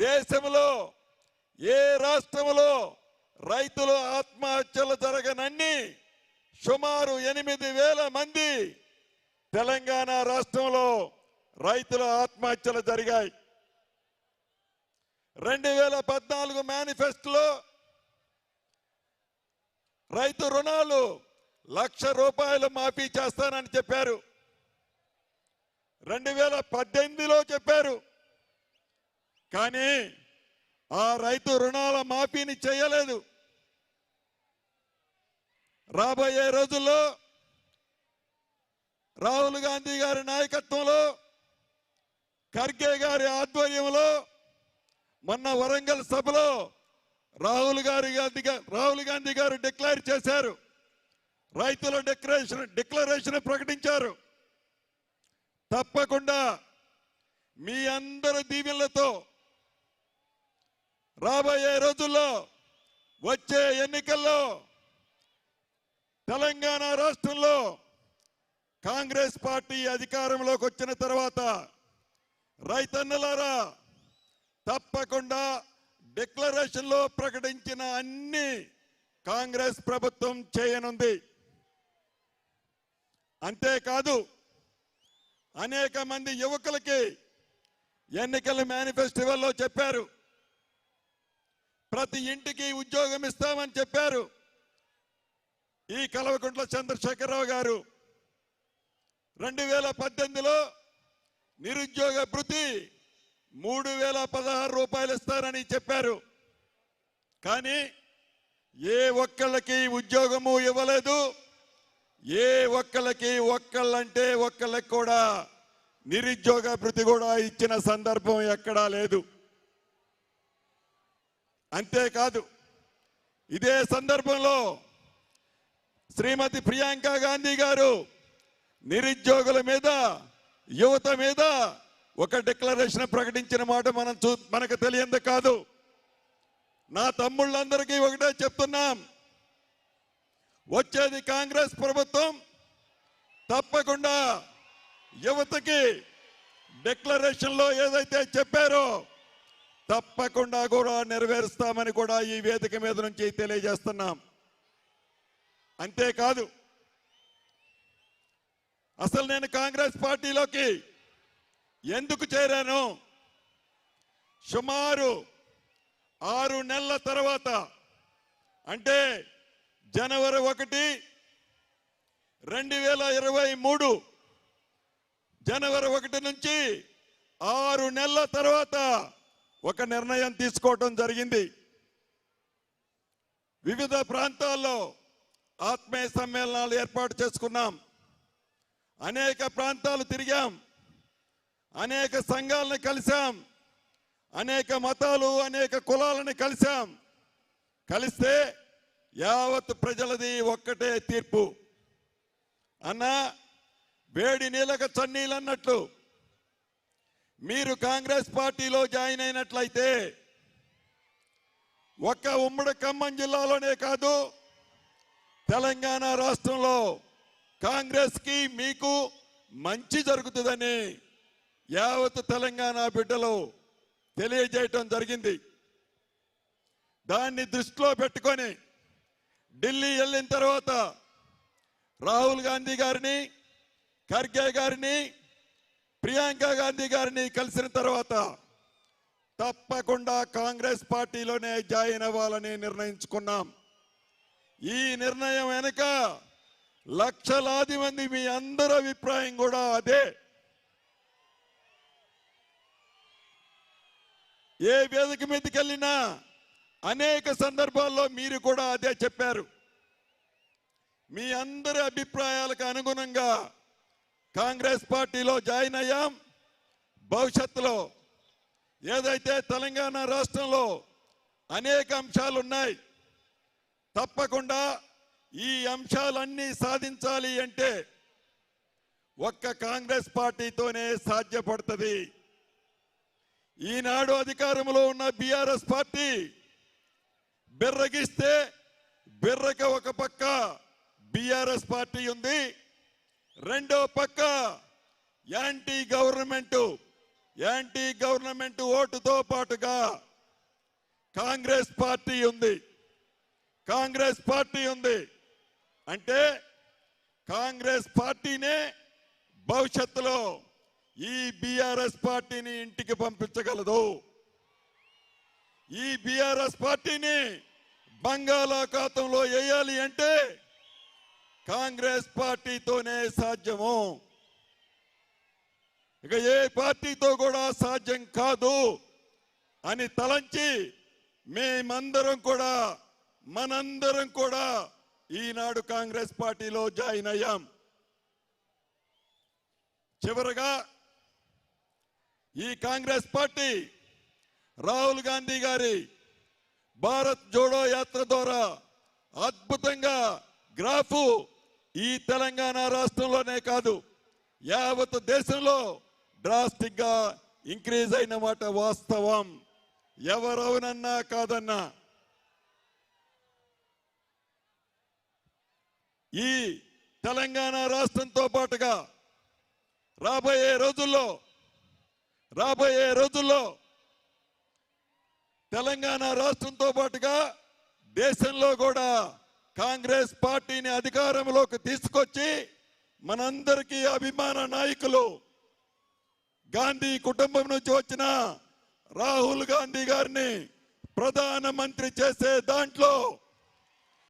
దేశంలో ఏ రాష్ట్రంలో రైతులు ఆత్మహత్యలు జరగనన్ని సుమారు ఎనిమిది వేల మంది తెలంగాణ రాష్ట్రంలో రైతుల ఆత్మహత్యలు జరిగాయి. రెండు వేల పద్నాలుగు మేనిఫెస్టోలో రైతు రుణాలు లక్ష రూపాయలు మాఫీ చేస్తానని చెప్పారు. రెండు వేల పద్దెనిమిదిలో చెప్పారు. కానీ ఆ రైతు రుణాల మాఫీని చేయలేదు. రాబోయే రోజుల్లో రాహుల్ గాంధీ గారి నాయకత్వంలో ఖర్గే గారి ఆధ్వర్యంలో మొన్న వరంగల్ సభలో రాహుల్ గారి గాంధీ రాహుల్ గాంధీ గారు డిక్లేర్ చేశారు. రైతుల డిక్లరేషన్ డిక్లరేషన్ ప్రకటించారు. తప్పకుండా మీ అందరి దీవెనలతో రాబోయే రోజుల్లో వచ్చే ఎన్నికల్లో తెలంగాణ రాష్ట్రంలో కాంగ్రెస్ పార్టీ అధికారంలోకి వచ్చిన తర్వాత రైతన్నలారా తప్పకుండా డిక్లరేషన్లో ప్రకటించిన అన్ని కాంగ్రెస్ ప్రభుత్వం చేయనుంది. అంతేకాదు అనేక మంది యువకులకి ఎన్నికల మేనిఫెస్టివల్లో చెప్పారు. ప్రతి ఇంటికి ఉద్యోగం ఇస్తామని చెప్పారు. ఈ కలవకుంట్ల చంద్రశేఖరరావు గారు. రెండు వేల పద్దెనిమిదిలో నిరుద్యోగ భృతి మూడు వేల పదహారు రూపాయలు ఇస్తారని చెప్పారు. కానీ ఏ ఒక్కళ్ళకి ఉద్యోగము ఇవ్వలేదు. ఏ ఒక్కళ్ళకి ఒక్కళ్ళంటే ఒక్కళ్ళకి కూడా నిరుద్యోగ భృతి కూడా ఇచ్చిన సందర్భం ఎక్కడా లేదు. అంతేకాదు ఇదే సందర్భంలో శ్రీమతి ప్రియాంక గాంధీ గారు నిరుద్యోగుల మీద యువత మీద ఒక డిక్లరేషన్ ప్రకటించిన మాట మనం చూ మనకు తెలియంది కాదు. నా తమ్ముళ్ళందరికీ ఒకటే చెప్తున్నాం. వచ్చేది కాంగ్రెస్ ప్రభుత్వం తప్పకుండా యువతకి డిక్లరేషన్లో ఏదైతే చెప్పారో తప్పకుండా కూడా నెరవేరుస్తామని కూడా ఈ వేదిక మీద నుంచి తెలియజేస్తున్నాం. అంతేకాదు అసలు నేను కాంగ్రెస్ పార్టీలోకి ఎందుకు చేరాను? సుమారు ఆరు నెలల తర్వాత అంటే జనవరి ఒకటి రెండు వేల ఇరవై మూడు జనవరి ఒకటి నుంచి ఆరు నెలల తర్వాత ఒక నిర్ణయం తీసుకోవటం జరిగింది. వివిధ ప్రాంతాల్లో ఆత్మీయ సమ్మేళనాలు ఏర్పాటు చేసుకున్నాం. అనేక ప్రాంతాలు తిరిగాం. అనేక సంఘాలను కలిశాం. అనేక మతాలు అనేక కులాలను కలిశాం. కలిస్తే యావత్ ప్రజలది ఒక్కటే తీర్పు. అన్నా వేడి నీళ్ళక చన్నీళ్ళు అన్నట్లు మీరు కాంగ్రెస్ పార్టీలో జాయిన్ అయినట్లయితే ఒక్క ఉమ్మడి ఖమ్మం జిల్లాలోనే కాదు తెలంగాణ రాష్ట్రంలో కాంగ్రెస్కి మీకు మంచి జరుగుతుందని యావత్ తెలంగాణ బిడ్డలు తెలియజేయటం జరిగింది. దాన్ని దృష్టిలో పెట్టుకొని ఢిల్లీ వెళ్ళిన తర్వాత రాహుల్ గాంధీ గారిని ఖర్గే గారిని ప్రియాంక గాంధీ గారిని కలిసిన తర్వాత తప్పకుండా కాంగ్రెస్ పార్టీలోనే జాయిన్ అవ్వాలని నిర్ణయించుకున్నాం. ఈ నిర్ణయం వెనుక లక్షలాది మంది మీ అందరి అభిప్రాయం కూడా అదే. ఏ వేదిక మీదకి వెళ్ళినా అనేక సందర్భాల్లో మీరు కూడా అదే చెప్పారు. మీ అందరి అభిప్రాయాలకు అనుగుణంగా కాంగ్రెస్ పార్టీలో జాయిన్ అయ్యాం. భవిష్యత్తులో ఏదైతే తెలంగాణ రాష్ట్రంలో అనేక అంశాలు ఉన్నాయి తప్పకుండా ఈ అంశాలన్నీ సాధించాలి అంటే ఒక్క కాంగ్రెస్ పార్టీతోనే సాధ్యపడుతుంది. ఈనాడు అధికారంలో ఉన్న బీఆర్ఎస్ పార్టీ బిర్రగిస్తే బిర్రక ఒక పక్క బీఆర్ఎస్ పార్టీ ఉంది. రెండో పక్క యాంటీ గవర్నమెంట్ యాంటీ గవర్నమెంట్ ఓటుతో పాటుగా కాంగ్రెస్ పార్టీ ఉంది. కాంగ్రెస్ పార్టీ ఉంది. అంటే కాంగ్రెస్ పార్టీనే భవిష్యత్తులో ఈ బీఆర్ఎస్ పార్టీని ఇంటికి పంపించగలదు. ఈ బీఆర్ఎస్ పార్టీని బంగాళాఖాతంలో వేయాలి అంటే కాంగ్రెస్ పార్టీతోనే సాధ్యము. ఇక ఏ పార్టీతో కూడా సాధ్యం కాదు అని తలంచి మేమందరం కూడా మనందరం కూడా ఈనాడు కాంగ్రెస్ పార్టీలో జాయిన్ అయ్యాం. చివరగా ఈ కాంగ్రెస్ పార్టీ రాహుల్ గాంధీ గారి భారత్ జోడో యాత్ర ద్వారా అద్భుతంగా గ్రాఫు ఈ తెలంగాణ రాష్ట్రంలోనే కాదు యావత్ దేశంలో డ్రాస్టిక్గా ఇంక్రీజ్ అయిన మాట వాస్తవం. ఎవరవునన్నా కాదన్నా. ఈ తెలంగాణ రాష్ట్రంతో పాటుగా రాబోయే రోజుల్లో రాబోయే రోజుల్లో తెలంగాణ రాష్ట్రంతో పాటుగా దేశంలో కూడా కాంగ్రెస్ పార్టీని అధికారంలోకి తీసుకొచ్చి మనందరికీ అభిమాన నాయకులు గాంధీ కుటుంబం నుంచి వచ్చిన రాహుల్ గాంధీ గారిని ప్రధానమంత్రి చేసే దాంట్లో